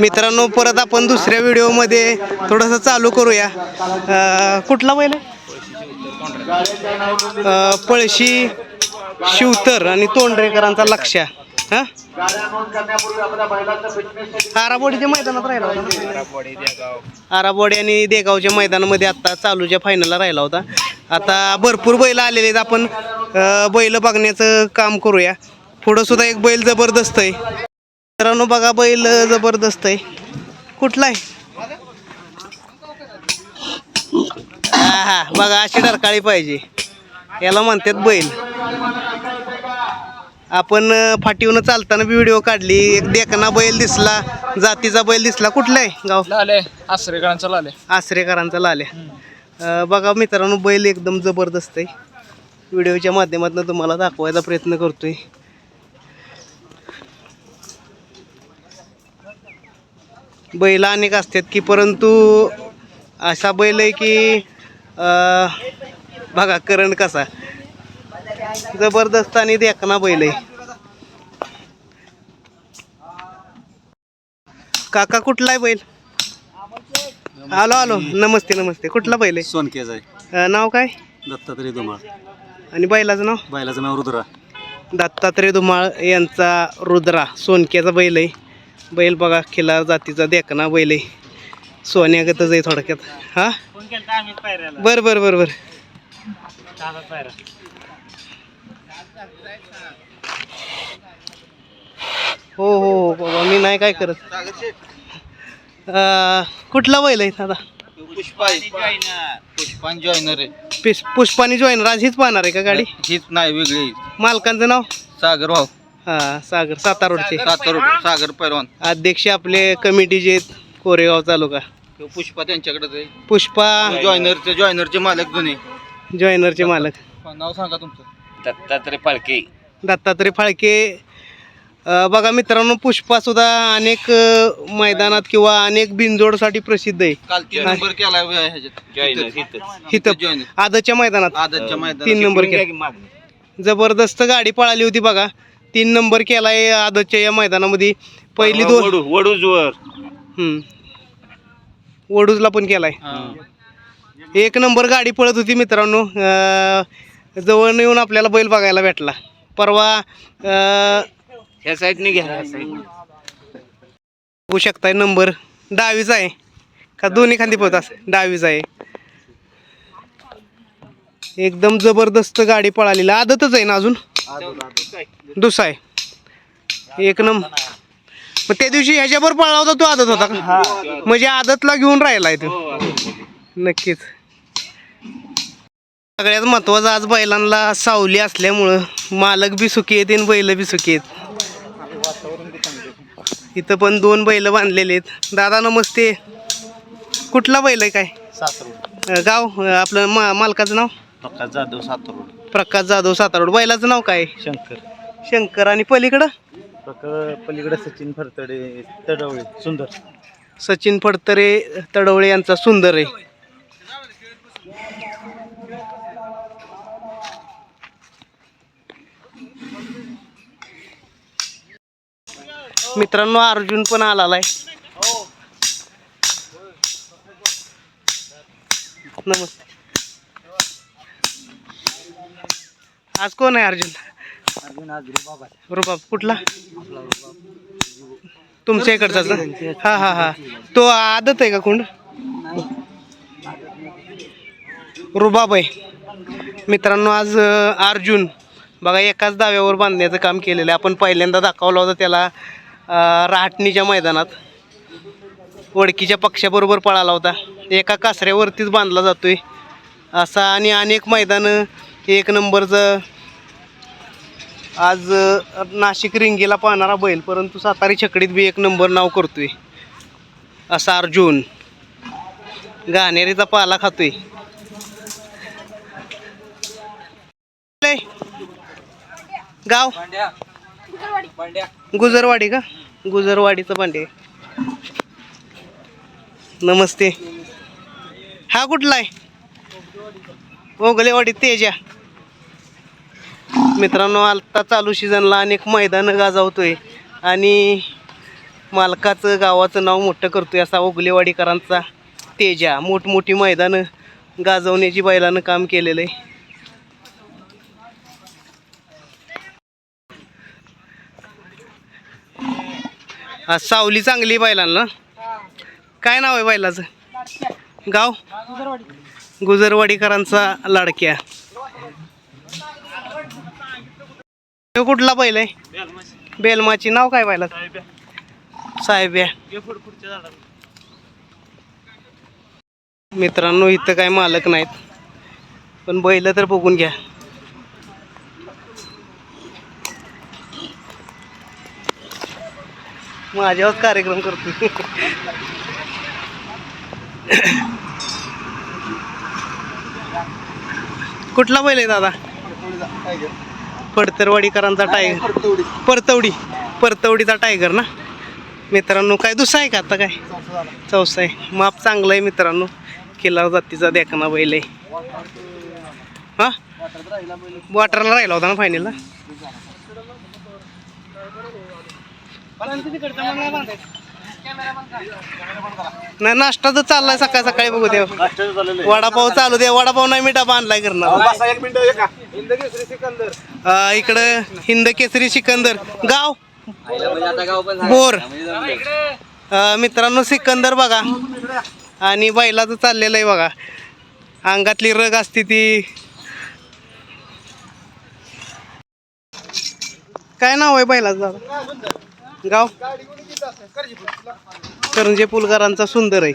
मित्रांनो परत आपण दुसऱ्या व्हिडिओमध्ये थोडंसं चालू करूया. कुठला बैल आहे? पळशी शिवतर आणि तोंडरेकरांचा लक्ष हा? आराबोडीच्या मैदानात राहिला होता ना? आराबोडी आणि देगावच्या मैदानामध्ये आता चालूच्या फायनलला राहिला होता. आता भरपूर बैल आलेले आहेत. आपण बैल बघण्याचं काम करूया. पुढं सुद्धा एक बैल जबरदस्त आहे. मित्रांनो बघा बैल जबरदस्त आहे. कुठला आहे? हा बघा अशी डरकाळी पाहिजे. याला म्हणतात बैल. आपण फाटीवनं चालताना बी व्हिडिओ काढली. एक देखना बैल दिसला जातीचा बैल दिसला. कुठला आहे गाव? लाले आश्रयकरांचा लाले. आश्रेकरांचा लाल्या बघा मित्रांनो बैल एकदम जबरदस्त आहे. व्हिडिओच्या माध्यमातून तुम्हाला दाखवायचा प्रयत्न करतोय. बैल अनेक असतात की परंतु असा बैल आहे की बघा करण कसा. जबरदस्त आणि देखना बैल आहे. काका कुठला आहे बैल? आलो आलो नमस्ते नमस्ते. कुठला बैल आहे? सोनकेच आहे. नाव काय? दत्तात्रय धुमाळ आणि बैलाचं नाव? बैलाचं नाव रुद्रा. दत्तात्रय धुमाळ यांचा रुद्रा सोनक्याचा बैल आहे. बैल बघा खिलार जातीचा देखना बैल आहे. सोन्यागतच आहे थोडक्यात. हा? बर बर बर बर. हो हो हो बाबा मी नाही काय करत. कुठला बैल आहे दादा? पुष्पा पुष्पान जॉईनर आहे. पुष्पानी राज हीच पाहणार आहे का गाडी? हीच नाही वेगळी. मालकांचं नाव? सागर भाऊ हा सागर सातारा रोडचे सातार सागर पैलवान अध्यक्ष आपले कमिटीचे आहेत, कोरेगाव तालुका. तो पुष्पा त्यांच्याकडेच आहे. पुष्पा. जॉईनरचे जॉईनरचे मालक जुने जॉईनरचे मालक. नाव सांगा तुमचं. दत्तात्रय पालके दत्तात्रय फाळके अं, बघा मित्रांनो पुष्पा सुद्धा अनेक अं, मैदानात किंवा अनेक बिनजोडसाठी प्रसिद्ध आहे. काल तीन नंबर केला ह्याच्यात. हिथं जॉईनर आदतच्या मैदानात. आदतच्या मैदानात. तीन नंबर केला. जबरदस्त गाडी पळाली होती बघा. तीन नंबर केलाय आदतच्या या मैदानामध्ये. पहिली दोन वडूजवर. हम्म. वडूजला पण केलाय. एक नंबर गाडी पळत होती मित्रांनो. अं, जवळ येऊन आपल्याला बैल बघायला भेटला. परवा अं, ह्या साईडने घ्या. बघू शकताय नंबर दहावीचा आहे. का दोन्ही खांदी पळत दहावीचा आहे. एकदम जबरदस्त गाडी पळालेली. आदतच आहे ना अजून? दुसरा आहे. एक नंबर मग त्या दिवशी ह्याच्यावर पळला होता तो आदत होता का? म्हणजे आदतला घेऊन राहिलाय तो. नक्कीच. सगळ्यात महत्वाचं आज बैलांना सावली असल्यामुळं मालक बी सुखी आहेत आणि बैल बी सुखी आहेत. इथं पण दोन बैल बांधलेले आहेत. दादा नमस्ते. कुठला बैल आहे काय? गाव? आपलं मा मालकाचं नाव? प्रकाश जाधव सातारोड प्रकाश जाधव सातारोड बैलाचं नाव काय? शंकर. शंकर. आणि पलीकडं? पलीकडे सचिन फरतडे तडवळे सुंदर. सचिन फडतरे तडवळे यांचा सुंदर आहे. मित्रांनो अर्जुन पण आलेला आहे नमस्ते. आज कोण आहे अर्जुन? रुबाब कुठला? तुमच्या इकडचाच ना? हा हा हा. तो आदत आहे का कुंड? रुबाब आहे. मित्रांनो आज अर्जुन बघा एकाच दाव्यावर बांधण्याचं काम केलेलं आहे. आपण पहिल्यांदा दाखवलं होतं त्याला रहाटणीच्या मैदानात. ओळखीच्या पक्षाबरोबर पळाला होता. एका कासऱ्यावरतीच बांधला जातोय. असा आणि अनेक मैदानं एक नंबरचं आज नाशिक रिंगीला पाहणारा बैल परंतु सातारी छकडीत बी एक नंबर नाव करतोय. असा अर्जुन. गाणेरीचा पाला खातोय. गाव? गुजरवाडी का? गुजरवाडीचं भांडे नमस्ते. हा कुठला आहे? ओगलेवाडी तेजा. मित्रांनो आता चालू सीझनला अनेक मैदानं गाजवतोय. आणि मालकाचं गावाचं नाव मोठं करतोय असा ओगलेवाडीकरांचा तेजा. मोठमोठी मैदानं गाजवण्याची बैलानं काम केलेलं आहे. सावली चांगली बैलांना. काय नाव आहे बैलाचं? गाव? गुजरवाडीकरांचा लाडक्या. तो कुठला बैल आहे? बेलमाची. नाव काय बैला साहेब या मित्रांनो इथं काय मालक नाहीत. पण बैल तर बघून घ्या. माझ्यावर कार्यक्रम करतो कुठला बैल आहे दादा? पडतरवाडीकरांचा टायगर परतवडी परतवडीचा टायगर ना? मित्रांनो काय दुसरा आहे का आता काय? चौसा आहे. माप चांगलं आहे मित्रांनो. किल्ला जातीचा देखना बैल आहे. हा? वाटरला राहिला होता ना फायनलला नाही नाश्ता तर चाललाय सकाळी सकाळी बघू दे वडापाव चालू दे वडापाव नाही मी डबा आणलाय करणार अं, इकडं हिंद केसरी सिकंदर. गाव? बोर. अं, मित्रांनो सिकंदर बघा. आणि बैलाचं चाललेलं आहे बघा. अंगातली रग असते ती. काय नाव आहे बैलाचं दादा? गाव? करंजे पुलकरांचा सुंदर आहे.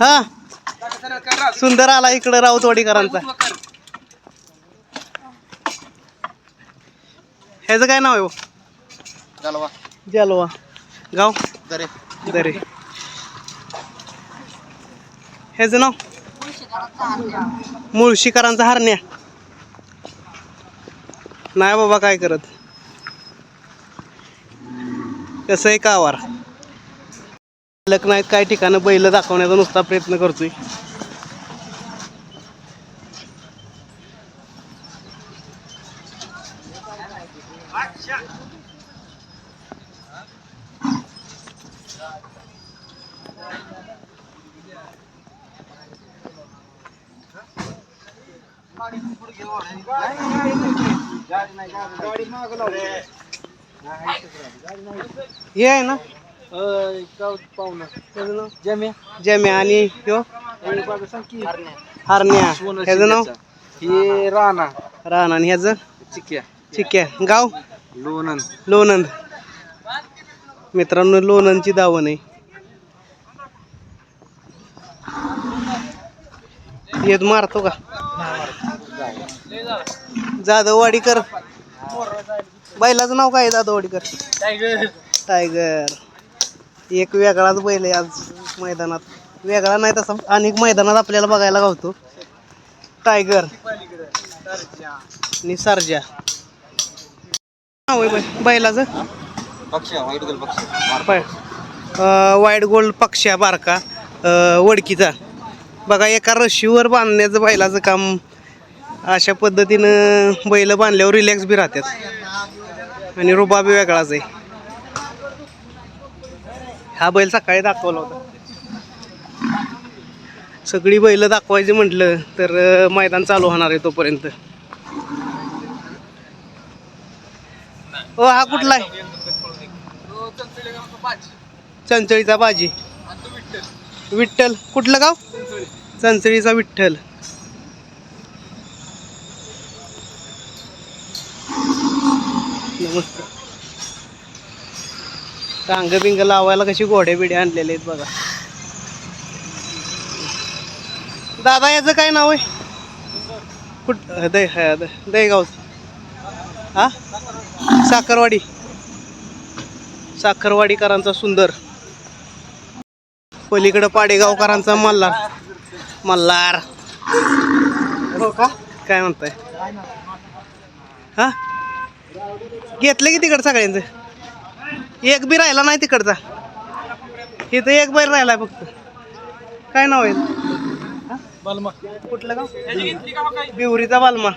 हा? सुंदर आला इकडं राऊतवाडीकरांचा. ह्याचं काय नाव आहे हो? जलवा. गाव? दरे. दरे. ह्याचं नाव? मुळशीकरांचा हरण्या. नाही बाबा काय करत? कसं आहे कावार? लक नाहीत काही ठिकाणं बैल दाखवण्याचा नुसता प्रयत्न करतोय. हे आहे ना? जम्या. आणि ह्यो हरण्या. ह्याचं नाव? हे राणा. रान आणि ह्याचं? चिक्या. चिक्या. गाव? लोणंद. लोणंद. मित्रांनो लोणंदची दावण आहे. येत मारतो का? जाधववाडीकर. बैलाचं नाव काय आहे जाधववाडीकर? टायगर. एक वेगळाच बैल आहे आज मैदानात. वेगळा नाही तसा अनेक मैदानात आपल्याला बघायला गावतो. टायगर. आणि सरजा. नाव आहे बै- बैलाचं. वाईट पाय गोल्ड पक्ष्या बारका. अं, वडकीचा. बघा एका रशीवर बांधण्याचं बैलाचं काम. अशा पद्धतीनं बैल बांधल्यावर रिलॅक्स बी राहतात. आणि रुबा बी वेगळाच आहे. हा बैल सकाळी दाखवला होता. सगळी बैल दाखवायची म्हटलं तर मैदान चालू होणार आहे तोपर्यंत. ओ हा कुठला आहे? चंचळीचा बाजी. विठ्ठल. कुठलं गाव? चंचळीचा विठ्ठल. नमस्कार. टांग बिंग लावायला कशी घोडे बिडे आणलेले आहेत बघा. दादा याचं काय नाव आहे? कुठ दे दहीगाव हा? साखरवाडी. साखरवाडीकरांचा सुंदर. पलीकडं पाडेगावकरांचा मल्हार. मल्हार. हो का? काय म्हणताय? हा? घेतलं की तिकडं सगळ्यांचं? एक बी राहिला नाही तिकडचा. इथं एक बैल राहिलाय फक्त. काय नाव आहे? बालमा. कुठलं गाव? बिवरीचा बालमा.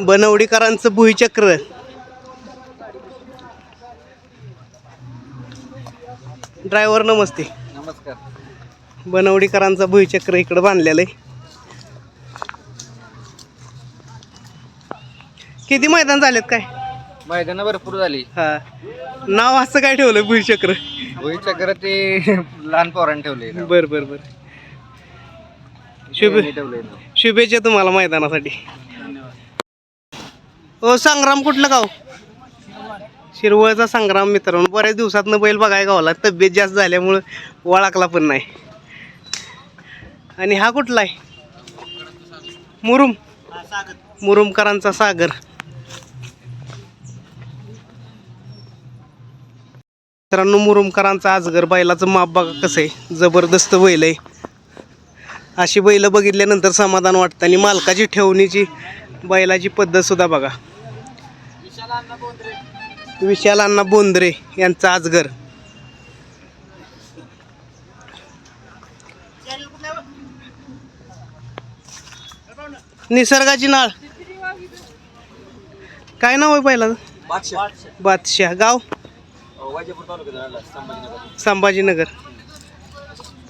बनवडीकरांचं भुईचक्र. ड्रायव्हर नमस्ते. नमस्कार. बनवडीकरांचा भुईचक्र इकडं बांधलेलं आहे. किती मैदान झालेत काय? मैदान भरपूर झाली. हा. नाव असं काय ठेवलं भुईचक्र चक्र? ते लहान पोरांनी ठेवले बर बर बर. शुभ ठेवले शुभेच्छा तुम्हाला मैदानासाठी. ओ संग्राम कुठलं गाव? शिरवळचा संग्राम मित्रांनो. बऱ्याच दिवसातनं बैल बघाय गावला. तब्येत जास्त झाल्यामुळं ओळखला पण नाही. आणि हा कुठला आहे? मुरुम. मुरुमकरांचा सागर. मित्रांनो मुरुमकरांचा आजगर बैलाचं माप बघा कसं आहे. जबरदस्त बैल आहे. अशी बैल बघितल्यानंतर समाधान वाटतं. आणि मालकाची ठेवणीची बैलाची पद्धत सुद्धा बघा. विशाल अण्णा बोंद्रे यांचा आजगर निसर्गाची नाळ. काय नाव आहे पहिला? बादशाह. गाव? वाजेपूर तालुक्यात संभाजीनगर. संभाजीनगर.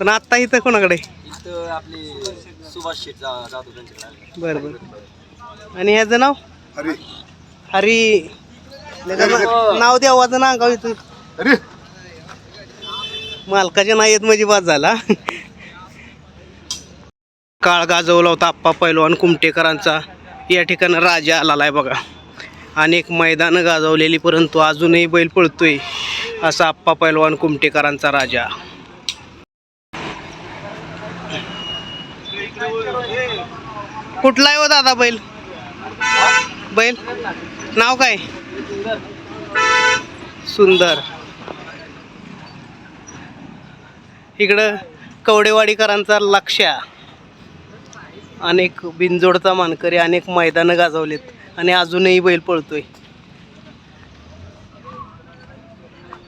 पण आत्ता इथं कोणाकडे? आहे? इथं आपली सुभाष शेठ जातो त्यांच्याकडे बरं बरं. आणि ह्याचं नाव? हरी. नाव- नाव देवाचं नाव गाव इथं अरे मालकाच्या नाही येत म्हणजे बाद झाला. काळ गाजवला होता आप्पा पैलवान कुमटेकरांचा. या ठिकाणी राजा आलेला आहे बघा. अनेक मैदानं गाजवलेली परंतु अजूनही बैल पळतोय असा आप्पा पैलवान कुमटेकरांचा राजा. कुठला आहे हो दादा बैल? बैल? नाव काय? सुंदर. इकडं कवडेवाडीकरांचा लक्ष्या. अनेक बिनजोडचा मानकरी अनेक मैदानं गाजवलेत. आणि अजूनही बैल पळतोय.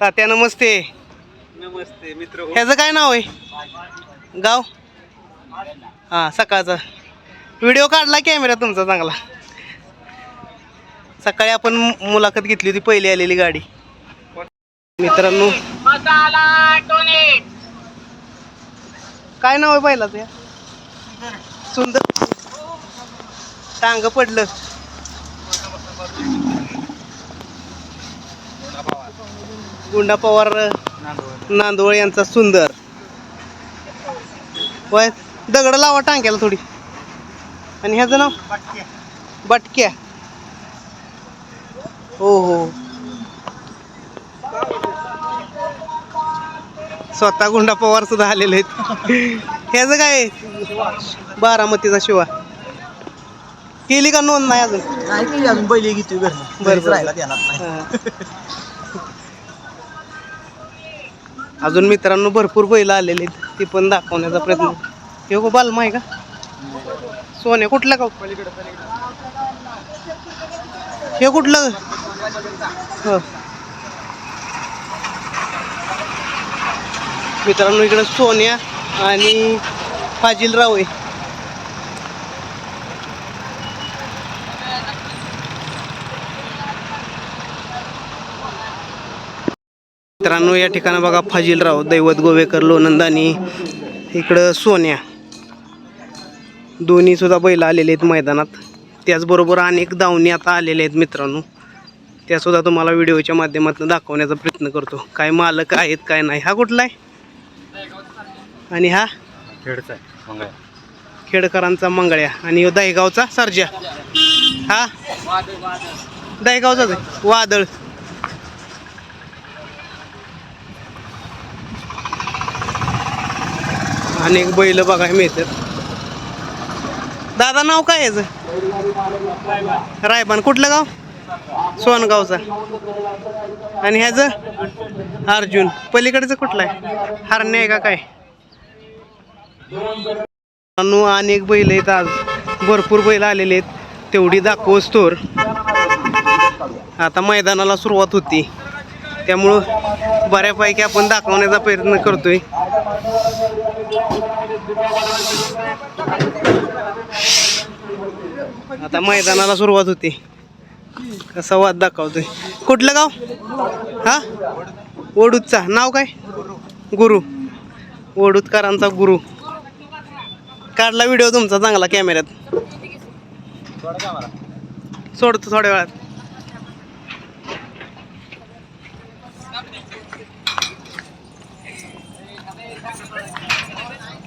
तात्या नमस्ते. नमस्ते मित्र ह्याचं काय नाव आहे? गाव? हां सकाळचा. व्हिडिओ काढला कॅमेरा तुमचा चांगला. सकाळी आपण मुलाखत घेतली होती पहिली आलेली गाडी. मित्रांनो. काय नाव आहे पहिलाच या? सुंदर. टांग पडलं. गुंडा पवार नांदवळ यांचा सुंदर. वय दगड लावा टांग्याला थोडी. आणि ह्याचं नाव? बटक्या. हो हो. स्वतः गुंडा पवार सुद्धा आलेले आहेत. ह्याचं काय आहे? बारामतीचा शिवा. केली का नोंद नाही अजून? नाही केली अजून पहिले घेतोय बरं, बरं. राहिला ध्यानात नाही. अजून मित्रांनो भरपूर बैल आलेले आहेत. ती पण दाखवण्याचा प्रयत्न. हे गो बालमा आहे का? सोने कुठलं का हे कुठलं हो. मित्रांनो इकडं सोन्या आणि फाजिलराव आहे. मित्रांनो या ठिकाणी बघा फाजिलराव दैवत गोवेकर आणि इकडं सोन्या. दोन्ही सुद्धा बैल आलेले आहेत मैदानात. त्याचबरोबर अनेक दावणी आता आलेले आहेत मित्रांनो. त्यासुद्धा तुम्हाला व्हिडिओच्या माध्यमातून दाखवण्याचा प्रयत्न करतो. काय मालक आहेत काय नाही. हा कुठला आहे? आणि हा? खेडचा आहे खेडकरांचा मंगळ्या. आणि दहेगावचा सर्जा. हा? दहेगावचाच आहे. वादळ. अनेक बैल बघायला मिळतात. दादा नाव काय याचं? रायबान. कुठलं गाव? सोनगावचा. आणि ह्याचं? अर्जुन. पलीकडचं कुठलं आहे? हरणे आहे का काय? अनेक बैल आहेत आज. भरपूर बैल आलेले आहेत. तेवढी दाखवच तोर आता मैदानाला सुरुवात होती. त्यामुळं बऱ्यापैकी आपण दाखवण्याचा प्रयत्न करतोय. आता मैदानाला सुरुवात होते. कसा वाद दाखवतोय. कुठलं गाव? हा? ओडूदचा नाव काय? गुरु. ओडूतकरांचा गुरु. काढला व्हिडिओ तुमचा चांगला कॅमेऱ्यात. सोडतो थोड्या वेळात.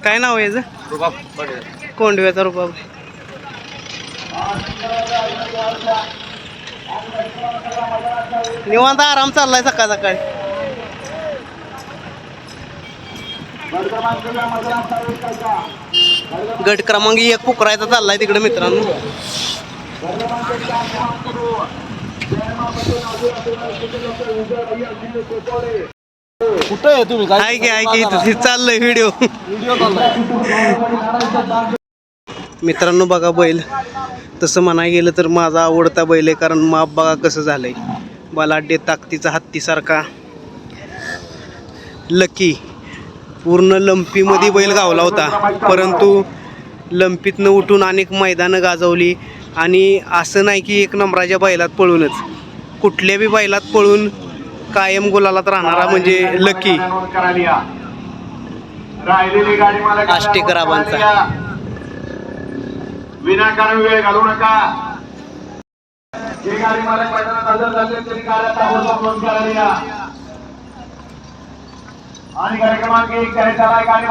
काय नाव आहे याचं? कोंडव्याचा रुबाब. निवांत आराम चाललाय सकाळ सकाळी. गट क्रमांक एक पुकरायचा चाललाय तिकडे मित्रांनो. कुठं आहे तुम्ही? काय की आहे की इथं चाललंय व्हिडिओ. मित्रांनो बघा बैल. तसं म्हणाय गेलं तर माझा आवडता बैल आहे कारण माप बघा कसं झालंय. बलाढ्य ताकदीचा हत्तीसारखा. लकी पूर्ण लंपीमध्ये बैल गावला होता. परंतु लंपीतनं उठून अनेक मैदानं गाजवली. आणि असं नाही की एक नंबराच्या बैलात पळूनच. कुठल्या बी बैलात पळून कायम गुलालात राहणारा म्हणजे लकी राहिलेली गाडी मला आष्टेकराबांचा. विनाकारण वेळ घालू नका. जे गाडी तरी गाड्या ताबडतोब करायला आणि गाडी क्रमांक एक गाडी मालकाने